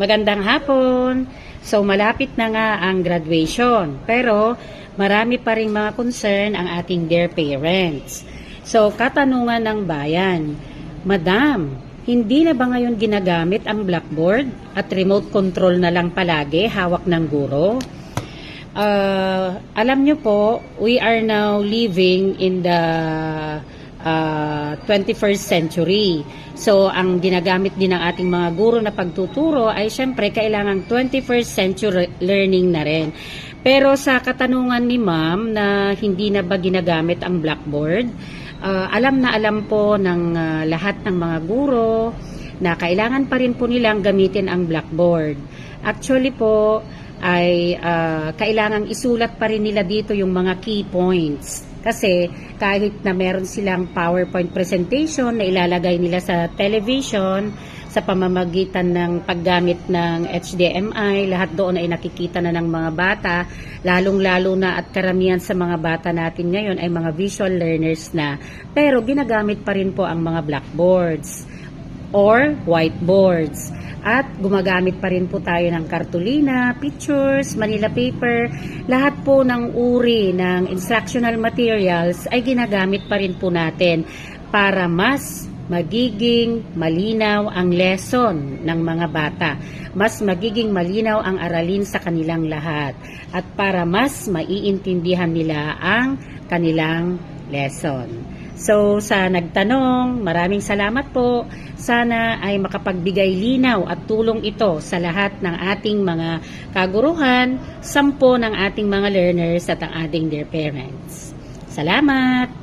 Magandang hapon. So malapit na nga ang graduation. Pero marami pa rin mga concern ang ating dear parents. So katanungan ng bayan, Madam, hindi na ba ngayon ginagamit ang blackboard at remote control na lang palagi hawak ng guro? Uh, alam nyo po, we are now living in the uh, 21st century. So, ang ginagamit din ng ating mga guro na pagtuturo ay syempre kailangang 21st century learning na rin. Pero sa katanungan ni ma'am na hindi na ba ginagamit ang blackboard, uh, alam na alam po ng uh, lahat ng mga guro na kailangan pa rin po nilang gamitin ang blackboard. Actually po, ay uh, kailangang isulat pa rin nila dito yung mga key points. Kasi kahit na meron silang PowerPoint presentation na ilalagay nila sa television, sa pamamagitan ng paggamit ng HDMI, lahat doon ay nakikita na ng mga bata, lalong-lalo na at karamihan sa mga bata natin ngayon ay mga visual learners na. Pero ginagamit pa rin po ang mga blackboards or whiteboards. At gumagamit pa rin po tayo ng kartulina, pictures, manila paper, lahat po ng uri ng instructional materials ay ginagamit pa rin po natin para mas magiging malinaw ang lesson ng mga bata. Mas magiging malinaw ang aralin sa kanilang lahat. At para mas maiintindihan nila ang kanilang lesson. So, sa nagtanong, maraming salamat po. Sana ay makapagbigay linaw at tulong ito sa lahat ng ating mga kaguruhan, sampo ng ating mga learners at ang ating dear parents. Salamat!